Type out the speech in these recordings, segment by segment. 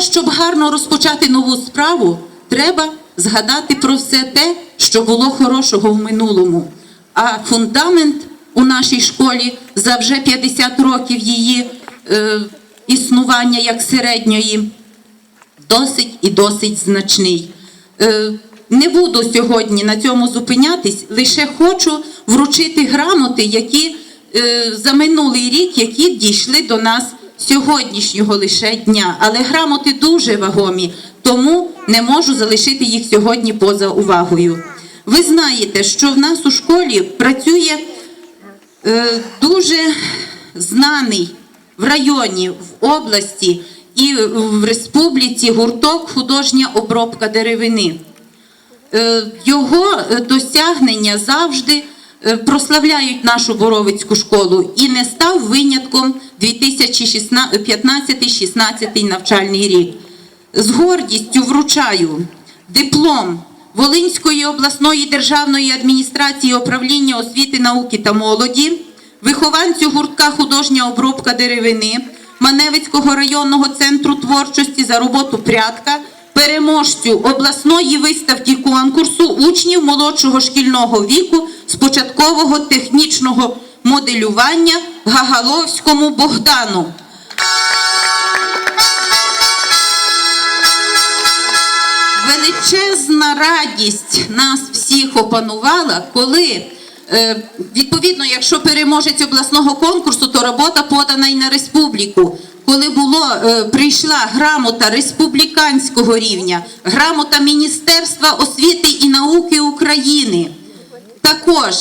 щоб гарно розпочати нову справу, треба згадати про все те, що було хорошого в минулому. А фундамент у нашій школі за вже 50 років її е, існування як середньої досить і досить значний. Е, Не буду сьогодні на цьому зупинятись, лише хочу вручити грамоти, які е, за минулий рік, які дійшли до нас сьогоднішнього лише дня. Але грамоти дуже вагомі, тому не можу залишити їх сьогодні поза увагою. Ви знаєте, що в нас у школі працює е, дуже знаний в районі, в області і в республіці гурток художня обробка деревини. Е, Його е, досягнення завжди прославляють нашу Боровицьку школу і не став винятком 2015-16 навчальний рік. З гордістю вручаю диплом Волинської обласної державної адміністрації управління освіти, науки та молоді, вихованцю гуртка художня обробка деревини Маневицького районного центру творчості за роботу прядка, переможцю обласної виставки конкурсу учнів молодшого шкільного віку початкового технічного моделювання Гагаловському Богдану. Величезна радість нас всіх опанувала, коли е, відповідно, якщо переможець обласного конкурсу, то робота подана і на республіку. Коли було е, прийшла грамота республіканського рівня, грамота Міністерства освіти і науки України, також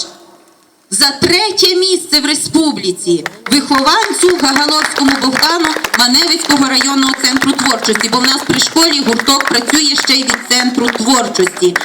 за третє місце в республіці вихованцю Гагаловському Богдану Маневицького районного центру творчості, бо в нас при школі гурток працює ще й від центру творчості.